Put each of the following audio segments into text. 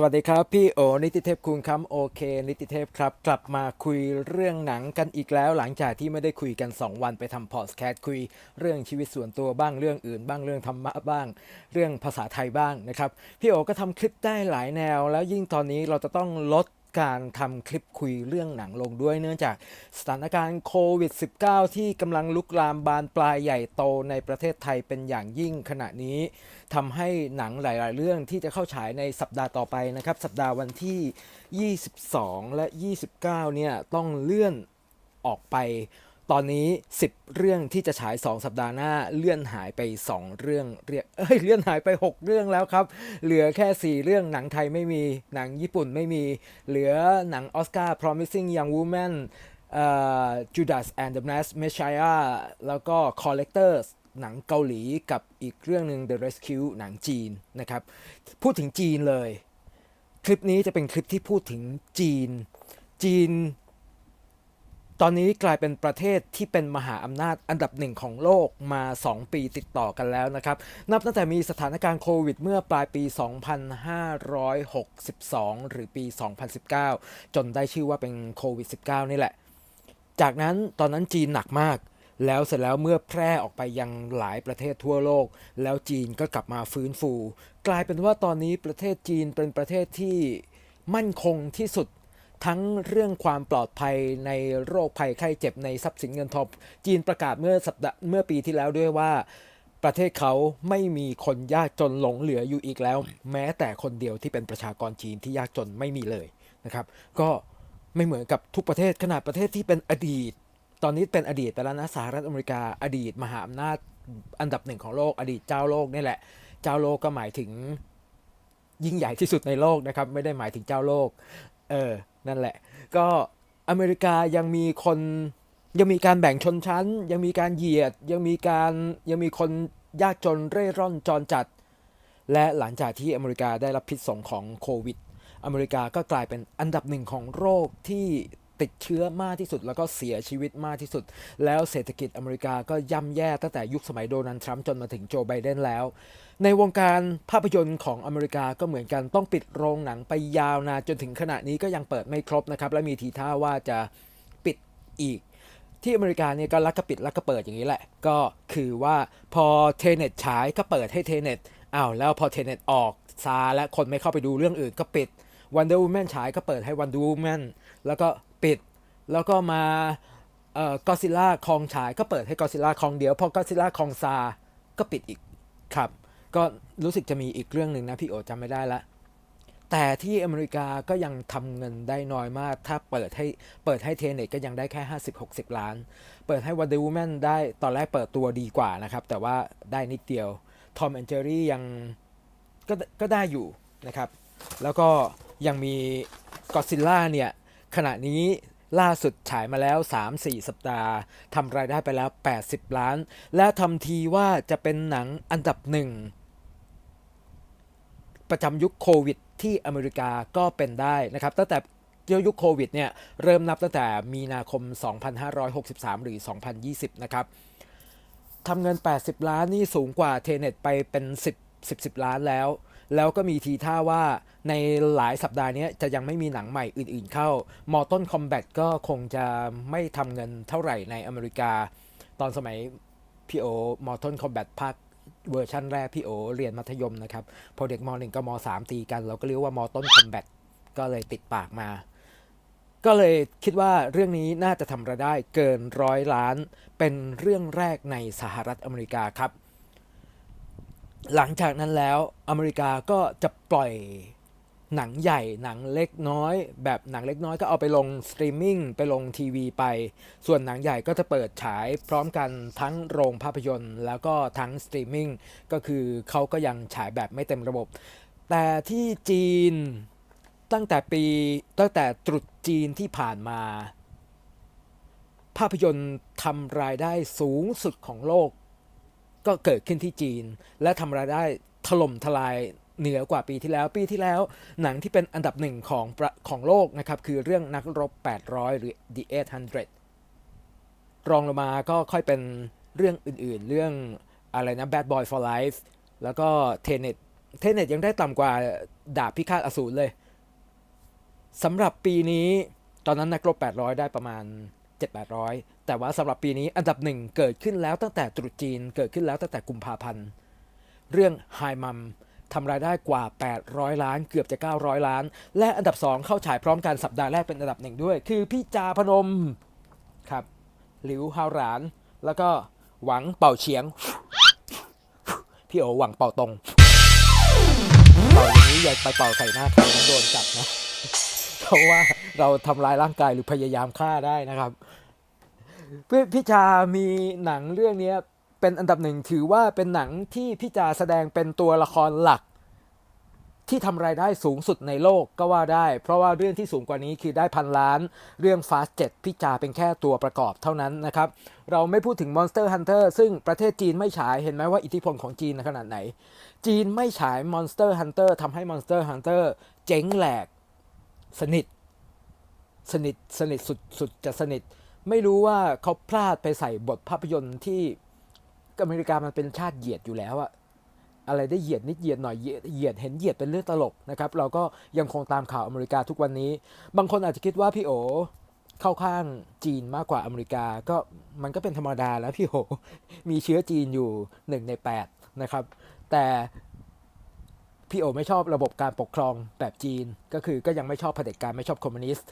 สวัสดีครับ พี่โอนิติเทพคุณครับโอเค นิติเทพครับ กลับมาคุยเรื่องหนังกันอีกแล้ว หลังจากที่ไม่ได้คุยกัน 2 วันไปทำพอดแคสต์คุยเรื่องชีวิตส่วนตัวบ้างเรื่องอื่น บ้างเรื่องธรรมะบ้าง เรื่องภาษาไทยบ้างนะครับ พี่โอก็ทำคลิปได้หลายแนว แล้วยิ่งตอนนี้เราจะต้องลด การทำคลิปคุยเรื่องหนังลงด้วยเนื่องจากสถานการณ์โควิด -19 ที่กำลังลุกลามบานปลายใหญ่โตในประเทศไทยเป็นอย่างยิ่งขณะนี้ทำให้หนังหลาย ๆ เรื่องที่จะเข้าฉายในสัปดาห์ต่อไปนะครับ สัปดาห์วันที่ 22 และ 29 เนี่ยต้องเลื่อนออกไป ตอนนี้ 10 เรื่องที่จะฉาย 2 สัปดาห์หน้าเลื่อนหายไป 2 เรื่องเรียกเอ้ยเลื่อนหายไป 6 เรื่องแล้วครับ เหลือแค่ 4 เรื่องหนังไทยไม่มีหนังญี่ปุ่นไม่มี เหลือหนังออสการ์ Promising Young Woman เอ่อ Judas and the Masked Messiah แล้วก็ Collectors หนังเกาหลีกับอีกเรื่องหนึ่ง The Rescue หนังจีนนะครับ พูดถึงจีนเลย คลิปนี้จะเป็นคลิปที่พูดถึงจีน จีน ตอนนี้กลายเป็นประเทศที่เป็นมหาอำนาจอันดับหนึ่งของโลกมา 2 ปีติดต่อกันแล้วนะครับ นับตั้งแต่มีสถานการณ์โควิดเมื่อปลายปี 2562 หรือปี 2019 จนได้ชื่อว่าเป็นโควิด -19 นี่แหละ จากนั้นตอนนั้นจีนหนักมาก แล้วเสร็จแล้วเมื่อแพร่ออกไปยังหลายประเทศทั่วโลก แล้วจีนก็กลับมาฟื้นฟู กลายเป็นว่าตอนนี้ประเทศจีนเป็นประเทศที่มั่นคงที่สุด ทั้งเรื่องความปลอดภัยในโรคภัยไข้เจ็บในทรัพย์สินเงินทองจีนประกาศเมื่อสัปดาห์เมื่อปีที่แล้วด้วยว่า ประเทศเขาไม่มีคนยากจนหลงเหลืออยู่อีกแล้ว แม้แต่คนเดียวที่เป็นประชากรจีนที่ยากจนไม่มีเลยนะครับ ก็ไม่เหมือนกับทุกประเทศขนาดประเทศที่เป็นอดีต ตอนนี้เป็นอดีตแต่ล้วนะสหรัฐอเมริกาอดีตมหาอำนาจอันดับหนึ่งของโลกอดีตเจ้าโลกนี่แหละ เจ้าโลกก็หมายถึงยิ่งใหญ่ที่สุดในโลกนะครับ ไม่ได้หมายถึงเจ้าโลก เออ นั่นแหละ ก็อเมริกายังมีคนยังมีการแบ่งชนชั้น ยังมีการเหยียด ยังมีการยังมีคนยากจนเร่ร่อนจรจัด และหลังจากที่อเมริกาได้รับพิษสงของโควิด อเมริกาก็กลายเป็นอันดับหนึ่งของโรคที่ ติดเชื้อมากที่สุด แล้วก็เสียชีวิตมากที่สุด แล้วเศรษฐกิจอเมริกาก็ย่ำแย่ตั้งแต่ยุคสมัยโดนัลด์ทรัมป์จนมาถึงโจไบเดนแล้ว ในวงการภาพยนตร์ของอเมริกาก็เหมือนกันต้องปิดโรงหนังไปยาวนานจนถึงขณะนี้ก็ยังเปิดไม่ครบนะครับและมีทีท่าว่าจะปิดอีกที่อเมริกาเนี่ยก็ลักกระปิดลักกระเปิดอย่างนี้แหละ ก็คือว่าพอเทเน็ตฉายก็เปิดให้เทเน็ตอ้าวแล้วพอเทเน็ตออกซาและคนไม่เข้าไปดูเรื่องอื่นก็ปิด Wonder Woman ฉายก็เปิดให้ Wonder Woman แล้วก็ ปิด แล้วก็มาเอ่อก็ซิล่าคองฉายก็เปิดให้ก็ซิล่าคองเดียวพอก็ซิล่าคองซาก็ปิดอีกครับ ก็รู้สึกจะมีอีกเรื่องหนึ่งนะพี่โอจำไม่ได้ละแต่ที่อเมริกาก็ยังทำเงินได้น้อยมาก ถ้าเปิดให้เปิดให้เทเน็ตก็ยังได้แค่ 50-60 ล้าน เปิดให้ Wonder Woman ได้ตอนแรกเปิดตัวดีกว่านะครับ แต่ว่าได้นิดเดียว Tom and Jerry ยังก็ก็ได้อยู่นะครับ แล้วก็ยังมี Godzilla เนี่ย ขณะนี้ล่าสุดฉายมาแล้ว 3-4 สัปดาห์ทำรายได้ไปแล้ว 80 ล้าน และทำทีว่าจะเป็นหนังอันดับหนึ่ง ประจำยุคโควิดที่อเมริกาก็เป็นได้นะครับ ตั้งแต่ยุคโควิดเนี่ยเริ่มนับตั้งแต่มีนาคม 2563 หรือ 2020 นะครับทำเงิน 80 ล้านนี่สูงกว่าเทเน็ตไปเป็น 10 10 10 ล้านแล้ว แล้วก็มีทีท่าว่าในหลายสัปดาห์นี้จะยังไม่มีหนังใหม่อื่นๆเข้า มอต้นคอมแบทก็คงจะไม่ทำเงินเท่าไหร่ในอเมริกา ตอนสมัยพี่โอมอต้นคอมแบทภาคเวอร์ชั่นแรกพี่โอเรียนมัธยมนะครับ พอเด็กมหนึ่งกับมสามตีกัน เราก็เรียกว่ามอต้นคอมแบทก็เลยติดปากมา ก็เลยคิดว่าเรื่องนี้น่าจะทำรายได้เกินร้อยล้าน เป็นเรื่องแรกในสหรัฐอเมริกาครับ หลังจากนั้นแล้วอเมริกาก็จะปล่อยหนังใหญ่หนังเล็กน้อย แบบหนังเล็กน้อยก็เอาไปลงสตรีมมิ่งไปลงทีวีไป ส่วนหนังใหญ่ก็จะเปิดฉายพร้อมกันทั้งโรงภาพยนตร์ แล้วก็ทั้งสตรีมมิ่งก็คือเขาก็ยังฉายแบบไม่เต็มระบบ แต่ที่จีนตั้งแต่ปีตั้งแต่ตรุษจีนที่ผ่านมา ภาพยนตร์ทำรายได้สูงสุดของโลก ก็เกิดขึ้นที่จีน และทำรายได้ถล่มทลายเหนือกว่าปีที่แล้ว ปีที่แล้ว หนังที่เป็นอันดับหนึ่งของของโลกนะครับคือเรื่องนักรบ 800 หรือ The 800 รองลงมาก็ค่อยเป็นเรื่องอื่นๆ เรื่องอะไรนะ Bad Boy for Life แล้วก็ Tenet Tenet ยังได้ต่ำกว่าดาบพิฆาตอสูรเลยสำหรับปีนี้ตอนนั้นนักรบ 800 ได้ประมาณ 7-800 แต่ว่าสำหรับปีนี้อันดับหนึ่งเกิดขึ้นแล้วตั้งแต่ตรุษจีนเกิดขึ้นแล้วตั้งแต่กุมภาพันธ์ เรื่องไฮมัมทำรายได้กว่า 800 ล้านเกือบจะ 900 ล้าน และอันดับ 2 เข้าฉายพร้อมกันสัปดาห์แรกเป็นอันดับหนึ่งด้วย คือพี่จาพนมครับหลิวฮาวหราน แล้วก็หวังเป่าเฉียง พี่โอหวังเป่าตรงเป่าอย่างนี้อย่าไปเป่าใส่หน้าใครนะโดนจับนะ เพราะว่าเราทำลายร่างกายหรือพยายามฆ่าได้นะครับ พี่พี่จามีหนังเรื่องเนี้ยเป็นอันดับหนึ่งถือว่าเป็นหนังที่พี่จาแสดงเป็นตัวละครหลัก ที่ทำรายได้สูงสุดในโลกก็ว่าได้ เพราะว่าเรื่องที่สูงกว่านี้คือได้พันล้าน เรื่อง Fast 7พี่จาเป็นแค่ตัวประกอบเท่านั้นนะครับ เราไม่พูดถึง Monster Hunter ซึ่งประเทศจีนไม่ฉายเห็นไหมว่าอิทธิพลของจีนขนาดไหน จีนไม่ฉาย Monster Hunter ทำให้ Monster Hunter เจ๊งแหลก สนิท สนิทสนิทสุดสุดจะสนิท ไม่รู้ว่าเขาพลาดไปใส่บทภาพยนตร์ที่อเมริกามันเป็นชาติเหยียดอยู่แล้วอะอะไรได้เหยียดนิดเหยียดหน่อยเหยียดเหยียดเห็นเหยียดเป็นเรื่องตลกนะครับเราก็ยังคงตามข่าวอเมริกาทุกวันนี้ บางคนอาจจะคิดว่าพี่โอเข้าข้างจีนมากกว่าอเมริกาก็มันก็เป็นธรรมดาแล้วพี่โอมีเชื้อจีนอยู่หนึ่งในแปดนะครับ แต่พี่โอไม่ชอบระบบการปกครองแบบจีน ก็คือก็ยังไม่ชอบเผด็จการไม่ชอบคอมมิวนิสต์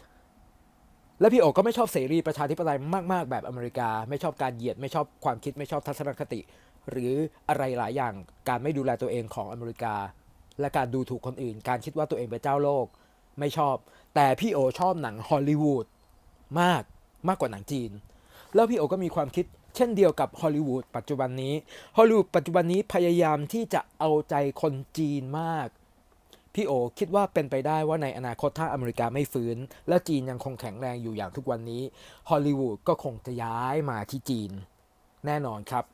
และพี่โอก็ไม่ชอบเสรีประชาธิปไตยมาก ๆ แบบอเมริกา ไม่ชอบการเหยียดไม่ชอบความคิดไม่ชอบทัศนคติ หรืออะไรหลายอย่างการไม่ดูแลตัวเองของอเมริกา และการดูถูกคนอื่น การคิดว่าตัวเองเป็นเจ้าโลก ไม่ชอบ แต่พี่โอชอบหนังฮอลลีวูดมากมากกว่าหนังจีน แล้วพี่โอก็มีความคิดเช่นเดียวกับฮอลลีวูดปัจจุบันนี้ฮอลลีวูดปัจจุบันนี้พยายามที่จะเอาใจคนจีนมาก พี่โอคิดว่าเป็นไปได้ว่าในอนาคตถ้าอเมริกาไม่ฟื้น และจีนยังคงแข็งแรงอยู่อย่างทุกวันนี้ฮอลลีวูดก็คงจะย้ายมาที่จีน แน่นอนครับ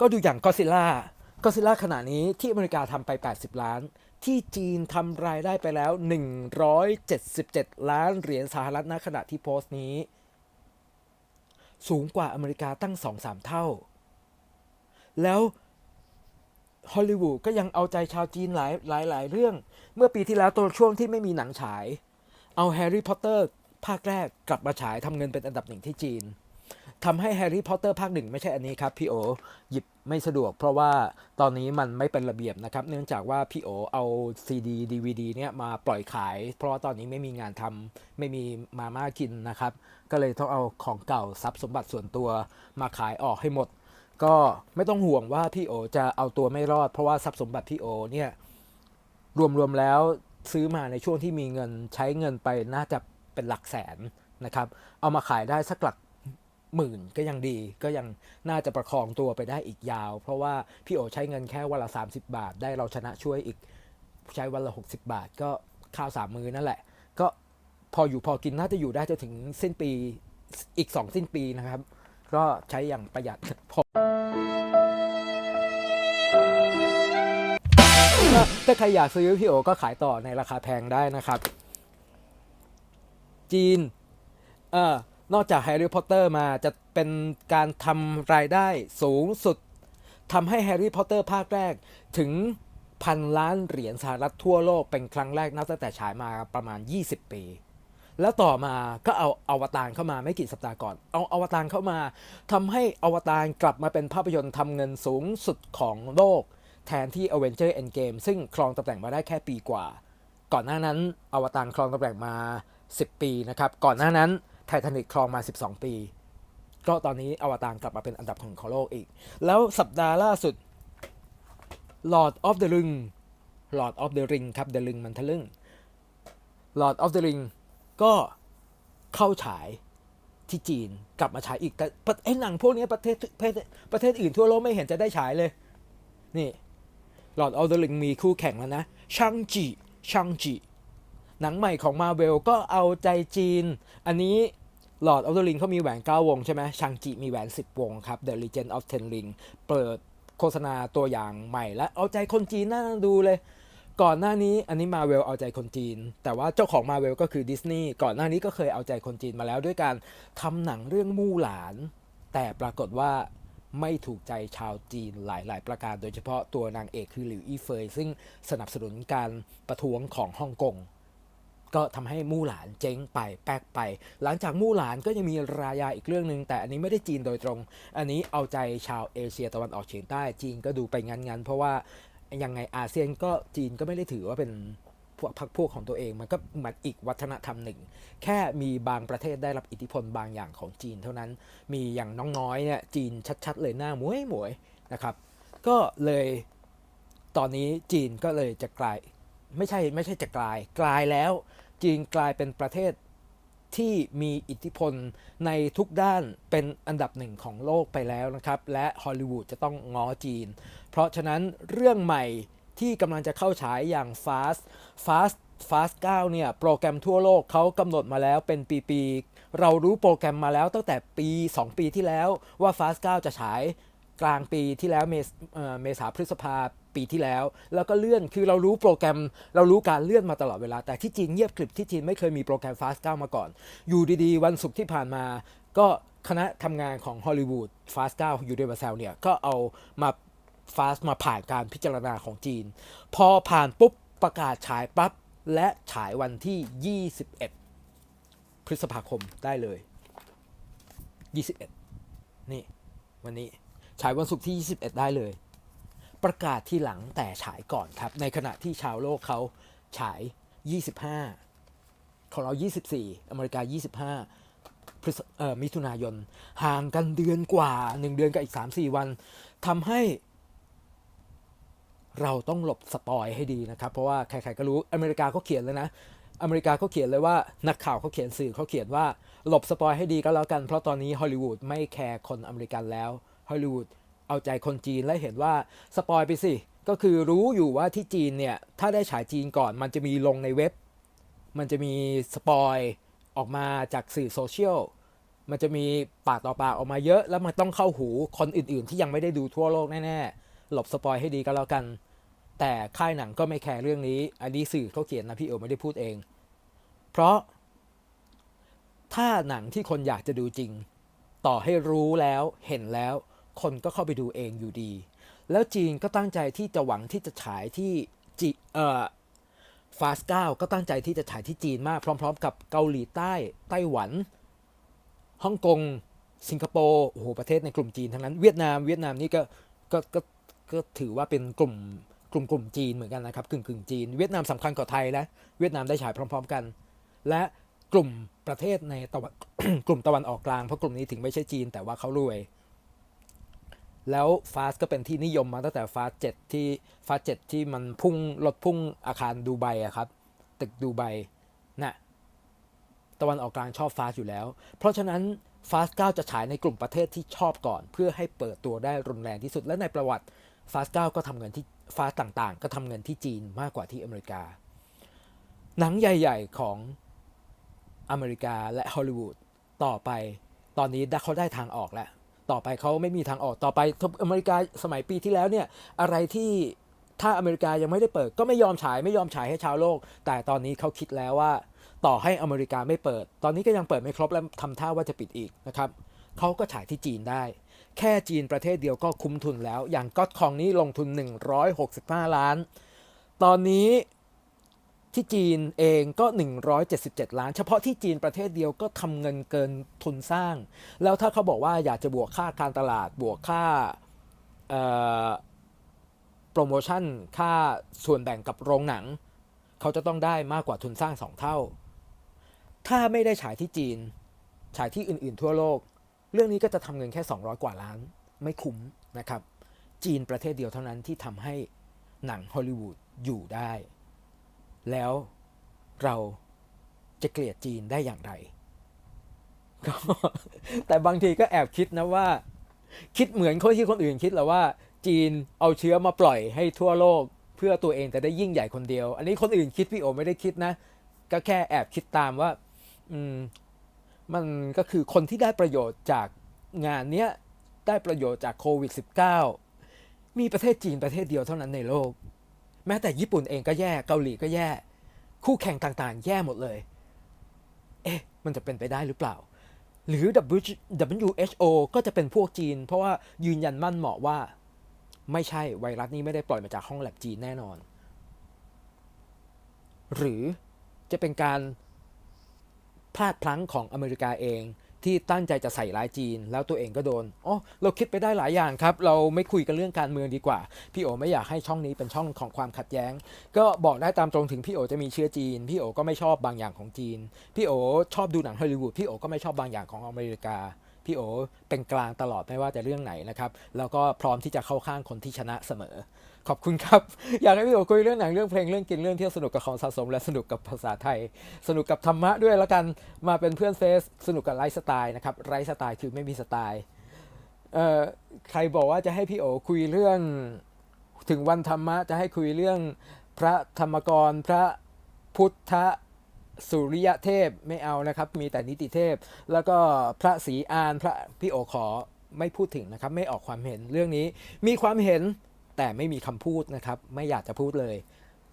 ก็ดูอย่างก็ซิล่าก็ซิล่าขณะนี้ที่อเมริกาทำไป 80 ล้าน ที่จีนทำรายได้ไปแล้ว 177 ล้านเหรียญสหรัฐณขณะที่โพสต์นี้ สูงกว่าอเมริกาตั้ง 2-3 เท่า แล้ว ฮอลลีวูดก็ยังเอาใจชาวจีนหลายหลายหลายเรื่อง เมื่อปีที่แล้วตัวช่วงที่ไม่มีหนังฉาย เอาแฮร์รี่พอตเตอร์ภาคแรกกลับมาฉายทำเงินเป็นอันดับหนึ่งที่จีนทำให้แฮร์รี่พอตเตอร์ภาคหนึ่งไม่ใช่อันนี้ครับพี่โอหยิบไม่สะดวก เพราะว่าตอนนี้มันไม่เป็นระเบียบนะครับ เนื่องจากว่าพี่โอเอาซีดีดีวีดีเนี่ยมาปล่อยขาย เพราะว่าตอนนี้ไม่มีงานทำไม่มีมาม่ากินนะครับ ก็เลยต้องเอาของเก่าทรัพย์สมบัติส่วนตัวมาขายออกให้หมด ก็ไม่ต้องห่วงว่าพี่โอจะเอาตัวไม่รอด เพราะว่าทรัพย์สมบัติพี่โอเนี่ยรวมๆแล้วซื้อมาในช่วงที่มีเงินใช้เงินไปน่าจะเป็นหลักแสนนะครับ เอามาขายได้สักหลักหมื่นก็ยังดีก็ยังน่าจะประคองตัวไปได้อีกยาว เพราะว่าพี่โอใช้เงินแค่วันละ 30 บาท ได้เราชนะช่วยอีกใช้วันละ 60 บาท ก็ข้าวสามมือนั่นแหละ ก็พออยู่พอกินน่าจะอยู่ได้จนถึงสิ้นปีอีก 2 สิ้นปีนะครับ ก็ใช้อย่างประหยัดพอถ้าใครอยากซื้อพี่โอก็ขายต่อในราคาแพงได้นะครับ จีนเออนอกจากแฮร์รี่พอตเตอร์มาจะเป็นการทำรายได้สูงสุดทำให้แฮร์รี่พอตเตอร์ภาคแรกถึงพันล้านเหรียญสหรัฐทั่วโลกเป็นครั้งแรกนับตั้งแต่ฉายมาประมาณ 20 ปี แล้วต่อมาก็เอาอวตารเข้ามาไม่กี่สัปดาห์ก่อน เอาอวตารเข้ามาทำให้อวตารกลับมาเป็นภาพยนตร์ทำเงินสูงสุดของโลก แทนที่ Avenger Endgame ซึ่งครองตำแหน่งมาได้แค่ปีกว่า ก่อนหน้านั้นอวตารครองตำแหน่งมา 10 ปีนะครับ ก่อนหน้านั้นไททานิกครองมา 12 ปี ก็ตอนนี้อวตารกลับมาเป็นอันดับของของโลกอีก แล้วสัปดาห์ล่าสุด Lord of the Ring Lord of the Ring ครับ The Ring มันทะลึ่ง Lord of the Ring ก็เข้าฉายที่จีนกลับมาฉายอีก แต่ไอ้หนังพวกนี้ประเทศประเทศประเทศอื่นทั่วโลกไม่เห็นจะได้ฉายเลย นี่ Lord of the Ring มีคู่แข่งแล้วนะชังจีชังจีหนังใหม่ของ Marvel ก็เอาใจจีน อันนี้ Lord of the Ring เขามีแหวน 9 วงใช่ไหมชังจีมีแหวน 10 วงครับ The Legend of Ten Ring เปิดโฆษณาตัวอย่างใหม่และเอาใจคนจีนน่าดูเลย ก่อนหน้านี้อันนี้มาเวลเอาใจคนจีน แต่ว่าเจ้าของมาเวลก็คือดิสนีย์ก่อนหน้านี้ก็เคยเอาใจคนจีนมาแล้วด้วยการทำหนังเรื่องมู่หลาน แต่ปรากฏว่าไม่ถูกใจชาวจีนหลาย ๆ ประการ โดยเฉพาะตัวนางเอกคือหลิวอี้เฟย ซึ่งสนับสนุนการประท้วงของฮ่องกงก็ทำให้มู่หลานเจ๊งไปแป๊กไป หลังจากมู่หลานก็ยังมีรายาอีกเรื่องหนึ่งแต่อันนี้ไม่ได้จีนโดยตรง อันนี้เอาใจชาวเอเชียตะวันออกเฉียงใต้จีนก็ดูไปงันๆเพราะว่า ยังไงอาเซียนก็จีนก็ไม่ได้ถือว่าเป็นพวกพรรคพวกของตัวเองมันก็เหมือนอีกวัฒนธรรมหนึ่ง แค่มีบางประเทศได้รับอิทธิพลบางอย่างของจีนเท่านั้น มีอย่างน้องน้อยเนี่ยจีนชัดๆ เลยหน้าหมวยหมวยนะครับ ก็เลยตอนนี้จีนก็เลยจะกลายไม่ใช่ไม่ใช่จะกลาย กลายแล้วจีนกลายเป็นประเทศ ที่มีอิทธิพลในทุกด้านเป็นอันดับหนึ่งของโลกไปแล้วนะครับ และฮอลลีวูดจะต้องง้อจีน เพราะฉะนั้นเรื่องใหม่ที่กำลังจะเข้าฉายอย่าง Fast Fast Fast 9เนี่ย โปรแกรมทั่วโลกเขากำหนดมาแล้วเป็นปีๆ เรารู้โปรแกรมมาแล้วตั้งแต่ปี 2 ปีที่แล้วว่า Fast 9 จะฉายกลางปีที่แล้วเมษเอ่อเมษาพฤษภา ปีที่แล้ว แล้วก็เลื่อนคือเรารู้โปรแกรม เรารู้การเลื่อนมาตลอดเวลา แต่ที่จีนเงียบกริบที่จีนไม่เคยมีโปรแกรม Fast 9มาก่อน อยู่ดีๆ วันศุกร์ที่ผ่านมา ก็คณะทำงานของฮอลลีวูด Fast 9อยู่ในบาเซลเนี่ยก็เอามา Fast มาผ่านการพิจารณาของจีน พอผ่านปุ๊บประกาศฉายปั๊บและฉายวันที่ 21 พฤษภาคมได้เลย 21 นี่ วันนี้ ฉายวันศุกร์ที่ 21 ได้เลย ประกาศที่หลังแต่ฉายก่อนครับ ในขณะที่ชาวโลกเขาฉาย 25 ของเรา 24 อเมริกา 25พฤษเอ่อมิถุนายน ห่างกันเดือนกว่า 1 เดือนกับอีก 3-4 วันทำให้เราต้องหลบสปอยให้ดีนะครับ เพราะว่าใครๆก็รู้อเมริกาเขาเขียนเลยนะ อเมริกาเขาเขียนเลยว่านักข่าวเขาเขียนสื่อเขาเขียนว่าหลบสปอยให้ดีก็แล้วกัน เพราะตอนนี้ฮอลลีวูดไม่แคร์คนอเมริกันแล้วฮอลลีวูด เอาใจคนจีนและเห็นว่าสปอยไปสิ ก็คือรู้อยู่ว่าที่จีนเนี่ย ถ้าได้ฉายจีนก่อนมันจะมีลงในเว็บ มันจะมีสปอยออกมาจากสื่อโซเชียลมันจะมีปากต่อปากออกมาเยอะ แล้วมันต้องเข้าหูคนอื่นๆ ที่ยังไม่ได้ดูทั่วโลกแน่ๆ หลบสปอยให้ดีก็แล้วกัน แต่ค่ายหนังก็ไม่แคร์เรื่องนี้ อันนี้สื่อเขาเขียนนะพี่เอ๋ไม่ได้พูดเอง เพราะ ถ้าหนังที่คนอยากจะดูจริง ต่อให้รู้แล้วเห็นแล้ว คนก็เข้าไปดูเองอยู่ดี แล้วจีนก็ตั้งใจที่จะหวังที่จะฉายที่จีเอ่อฟาสเก้าก็ตั้งใจที่จะฉายที่จีนมาก พร้อม ๆ กับเกาหลีใต้ไต้หวันฮ่องกง สิงคโปร์โอ้โหประเทศในกลุ่มจีนทั้งนั้นเวียดนามเวียดนามนี่ก็ก็ก็ก็ถือว่าเป็นกลุ่มกลุ่มกลุ่มจีนเหมือนกันนะครับกึ่งกึ่งจีน เวียดนามสำคัญกว่าไทยนะเวียดนามได้ฉายพร้อม ๆ กัน และกลุ่มประเทศในตะวันกลุ่มตะวันออกกลางเพราะกลุ่มนี้ถึงไม่ใช่จีนแต่ว่าเขารวย แล้วฟาสก็เป็นที่นิยมมาตั้งแต่ฟาสเจ็ดที่ฟาสเจ็ดที่มันพุ่งรถพุ่งอาคารดูไบอะครับ ตึกดูไบน่ะตะวันออกกลางชอบฟาสอยู่แล้ว เพราะฉะนั้นฟาส9จะฉายในกลุ่มประเทศที่ชอบก่อน เพื่อให้เปิดตัวได้รุนแรงที่สุด และในประวัติฟาส9ก็ทำเงินที่ฟาสต่างๆ ก็ทำเงินที่จีนมากกว่าที่อเมริกา หนังใหญ่ ๆ ของอเมริกาและฮอลลีวูดต่อไป ตอนนี้เขาได้ทางออกแล้ว ต่อไปเขาไม่มีทางออกต่อไปอเมริกาสมัยปีที่แล้วเนี่ยอะไรที่ถ้าอเมริกายังไม่ได้เปิด ก็ไม่ยอมฉายไม่ยอมฉายให้ชาวโลก แต่ตอนนี้เขาคิดแล้วว่า ต่อให้อเมริกาไม่เปิด ตอนนี้ก็ยังเปิดไม่ครบและทำท่าว่าจะปิดอีกนะครับเขาก็ฉายที่จีนได้ แค่จีนประเทศเดียวก็คุ้มทุนแล้ว อย่างก็อดคองนี้ลงทุน 165 ล้าน ตอนนี้ ที่จีนเองก็ 177 ล้าน เฉพาะที่จีนประเทศเดียวก็ทำเงินเกินทุนสร้าง แล้วถ้าเขาบอกว่าอยากจะบวกค่าการตลาดบวกค่าโปรโมชั่นค่าส่วนแบ่งกับโรงหนัง เขาจะต้องได้มากกว่าทุนสร้างสองเท่า ถ้าไม่ได้ฉายที่จีน ฉายที่อื่นๆทั่วโลก เรื่องนี้ก็จะทำเงินแค่ 200 กว่าล้าน ไม่คุ้มนะครับ จีนประเทศเดียวเท่านั้นที่ทำให้หนังฮอลลีวูดอยู่ได้ แล้วเราจะเกลียดจีนได้อย่างไรก็แต่บางทีก็แอบคิดนะว่า คิดเหมือนคนที่คนอื่นคิดและว่า จีนเอาเชื้อมาปล่อยให้ทั่วโลก เพื่อตัวเองจะได้ยิ่งใหญ่คนเดียว อันนี้คนอื่นคิดพี่โอไม่ได้คิดนะ ก็แค่แอบคิดตามว่า อืมมันก็คือคนที่ได้ประโยชน์จากงานเนี้ยได้ประโยชน์จากโควิด -19 มีประเทศจีนประเทศเดียวเท่านั้นในโลก แม้แต่ญี่ปุ่นเองก็แย่เกาหลีก็แย่ คู่แข่งต่างๆ แย่หมดเลย เอ๊ะ มันจะเป็นไปได้หรือเปล่า หรือ WHO ก็จะเป็นพวกจีน เพราะว่ายืนยันมั่นเหมาะว่า ไม่ใช่ไวรัสนี้ไม่ได้ปล่อยมาจากห้องแลบจีนแน่นอน หรือจะเป็นการพลาดพลั้งของอเมริกาเอง ที่ตั้งใจจะใส่ร้ายจีน แล้วตัวเองก็โดนอ๋อเราคิดไปได้หลายอย่างครับ เราไม่คุยกันเรื่องการเมืองดีกว่า พี่โอไม่อยากให้ช่องนี้เป็นช่องของความขัดแย้ง ก็บอกได้ตามตรงถึงพี่โอจะมีเชื้อจีน พี่โอก็ไม่ชอบบางอย่างของจีน พี่โอชอบดูหนังฮอลลีวูด พี่โอก็ไม่ชอบบางอย่างของอเมริกา พี่โอเป็นกลางตลอดไม่ว่าจะเรื่องไหนนะครับ แล้วก็พร้อมที่จะเข้าข้างคนที่ชนะเสมอ ขอบคุณครับ อยากให้พี่โอคุยเรื่องหนังเรื่องเพลงเรื่องกินเรื่องเที่ยวสนุกกับของสะสม และสนุกกับภาษาไทย สนุกกับธรรมะด้วยแล้วกันมาเป็นเพื่อนเฟซสนุกกับไลฟ์สไตล์นะครับไลฟ์สไตล์คือไม่มีสไตล์เอ่อใครบอกว่าจะให้พี่โอคุยเรื่อง ถึงวันธรรมะจะให้คุยเรื่องพระธรรมกรพระพุทธสุริยเทพไม่เอานะครับ มีแต่นิติเทพ แล้วก็พระศรีอานพระพี่โอขอไม่พูดถึงนะครับ ไม่ออกความเห็นเรื่องนี้ มีความเห็น แต่ไม่มีคำพูดนะครับ ไม่อยากจะพูดเลย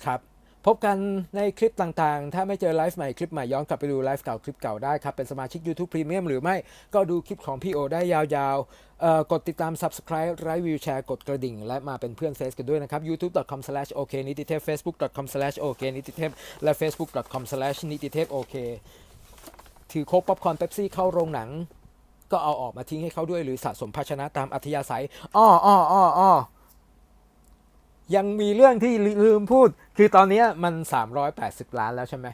ครับ พบกันในคลิปต่างๆ ถ้าไม่เจอไลฟ์ใหม่คลิปใหม่ย้อนกลับไปดูไลฟ์เก่าคลิปเก่าได้ครับ เป็นสมาชิก YouTube Premium หรือไม่ก็ดูคลิปของพี่โอได้ยาวๆกดติดตาม Subscribe ไลค์วิวแชร์กดกระดิ่ง และมาเป็นเพื่อนเฟซกันด้วยนะครับ youtube.com/ok นิติเทพ facebook.com/ok นิติเทพและ facebook.com/ นิติเทพ ok ถือโค้กป๊อปคอร์นเป๊ปซี่เข้าโรงหนัง ก็เอาออกมาทิ้งให้เขาด้วยหรือสะสมภาชนะตามอัธยาศัยอ้ออ้ออ้ออ้อ ยังมีเรื่องที่ลืมพูด คือตอนนี้มัน 380 ล้านแล้วใช่ไหม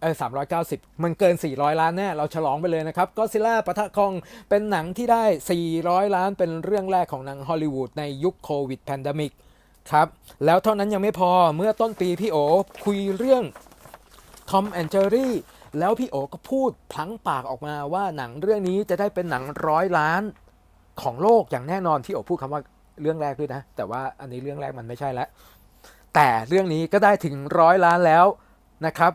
เออ390มันเกิน 400 ล้านแน่ เราฉลองไปเลยนะครับ ก็ซิล่าปะทะคองเป็นหนังที่ได้ 400 ล้านเป็นเรื่องแรกของหนังฮอลลีวูดในยุคโควิดแพนดมิกครับ แล้วเท่านั้นยังไม่พอ เมื่อต้นปีพี่โอคุยเรื่องทอมแอนเจอรี่ แล้วพี่โอก็พูดพลั้งปากออกมาว่าหนังเรื่องนี้จะได้เป็นหนังร้อยล้านของโลกอย่างแน่นอนพี่โอพูดคำว่า เรื่องแรกด้วยนะ แต่ว่าอันนี้เรื่องแรกมันไม่ใช่แล้ว แต่เรื่องนี้ก็ได้ถึงร้อยล้านแล้วนะครับ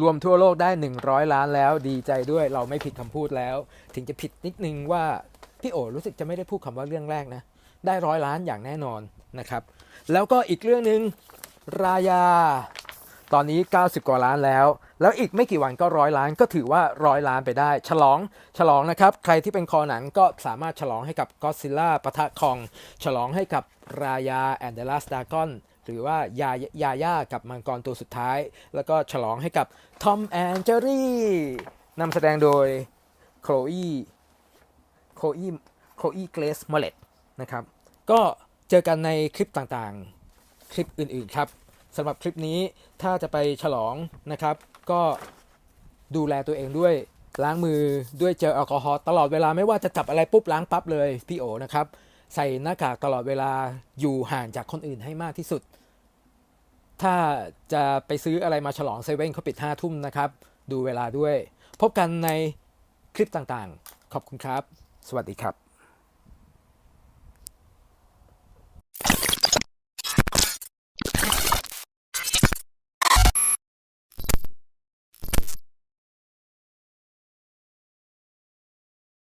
รวมทั่วโลกได้ 100 ล้านแล้วดีใจด้วยเราไม่ผิดคำพูดแล้ว ถึงจะผิดนิดนึงว่าพี่โอรู้สึกจะไม่ได้พูดคำว่าเรื่องแรกนะ ได้ร้อยล้านอย่างแน่นอนนะครับ แล้วก็อีกเรื่องหนึ่งรายา ตอนนี้ 90 กว่าล้านแล้ว แล้วอีกไม่กี่วันก็ร้อยล้านก็ถือว่าร้อยล้านไปได้ ฉลองฉลองนะครับ ใครที่เป็นคอหนังก็สามารถฉลองให้กับก็ซิลล่าปะทะคอง ฉลองให้กับรายาแอนเดลัสดากอนหรือว่ายายาย่ากับมังกรตัวสุดท้าย แล้วก็ฉลองให้กับทอมแอนเจอรี่นำแสดงโดยโคลอีโคลอีโคลอีเกรสมอลเลตนะครับ ก็เจอกันในคลิปต่างๆ คลิปอื่นๆครับ สำหรับคลิปนี้ถ้าจะไปฉลองนะครับ ก็ดูแลตัวเองด้วยล้างมือด้วยเจลแอลกอฮอล์ตลอดเวลาไม่ว่าจะจับอะไรปุ๊บล้างปั๊บเลยพี่โอนะครับ ใส่หน้ากากตลอดเวลาอยู่ห่างจากคนอื่นให้มากที่สุด ถ้าจะไปซื้ออะไรมาฉลองเซเว่นเขาปิดห้าทุ่มนะครับ ดูเวลาด้วย พบกันในคลิปต่างๆ ขอบคุณครับ สวัสดีครับ